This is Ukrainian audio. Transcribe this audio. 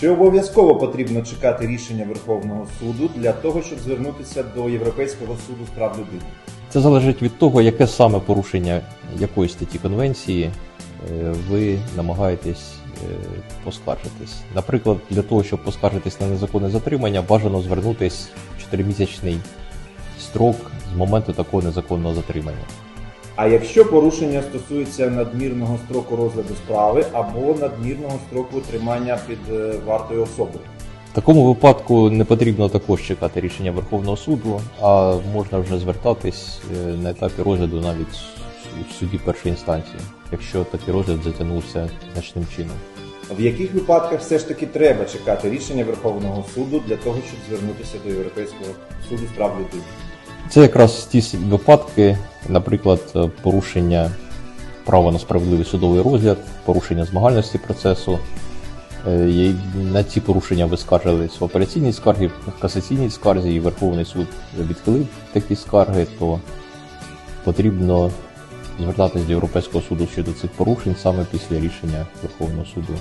Чи обов'язково потрібно чекати рішення Верховного суду для того, щоб звернутися до Європейського суду з прав людини? Це залежить від того, яке саме порушення якої статті конвенції е, ви намагаєтесь е, поскаржитись. Наприклад, для того, щоб поскаржитись на незаконне затримання, бажано звернутись в 4-місячний строк з моменту такого незаконного затримання. А якщо порушення стосується надмірного строку розгляду справи або надмірного строку тримання під е, вартою особи? В такому випадку не потрібно також чекати рішення Верховного суду, а можна вже звертатись е, на етапі розгляду навіть в суді першої інстанції, якщо такий розгляд затягнувся значним чином. В яких випадках все ж таки треба чекати рішення Верховного суду для того, щоб звернутися до Європейського суду з прав людини? Це якраз ті випадки, наприклад, е, порушення права на справедливий судовий розгляд, порушення змагальності процесу. Е, На ці порушення ви скаржились в апеляційній скаргі, в касаційній скарзі, і Верховний суд відхилив такі скарги, то потрібно звертатись до Європейського суду щодо цих порушень саме після рішення Верховного суду